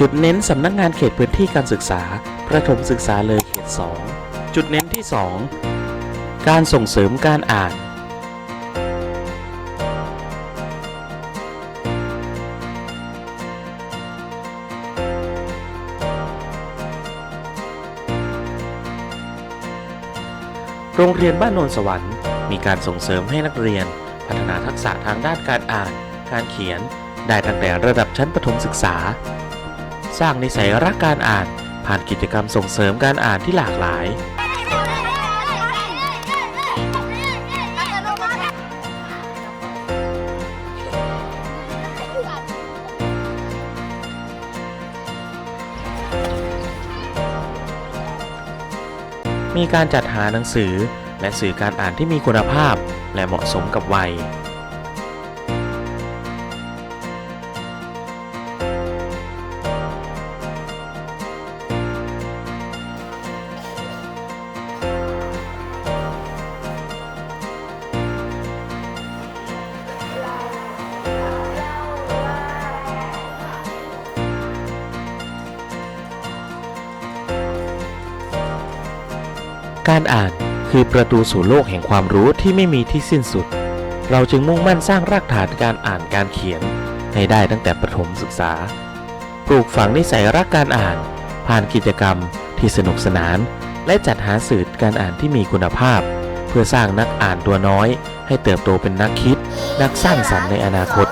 จุดเน้นสำนักงานเขตพื้นที่การศึกษา ประถมศึกษาเลยเขต 2 จุดเน้นที่ 2 การส่งเสริมการอ่าน โรงเรียนบ้านโนนสวรรค์ มีการส่งเสริมให้นักเรียน พัฒนาทักษะทางด้านการอ่าน การเขียน ได้ตั้งแต่ระดับชั้นประถมศึกษา สร้างนิสัยรักการอ่าน ผ่านกิจกรรมส่งเสริมการอ่านที่หลากหลาย มีการจัดหาหนังสือและสื่อการอ่านที่มีคุณภาพ และเหมาะสมกับวัย การอ่านคือประตูสู่โลกแห่งความรู้ที่ไม่มีที่สิ้นสุด เราจึงมุ่งมั่นสร้างรากฐานการอ่านการเขียน ให้ได้ตั้งแต่ประถมศึกษา ปลูกฝังนิสัยรักการอ่าน ผ่านกิจกรรมที่สนุกสนาน และจัดหาสื่อการอ่านที่มีคุณภาพ เพื่อสร้างนักอ่านตัวน้อย ให้เติบโตเป็นนักคิด นักสร้างสรรค์ในอนาคต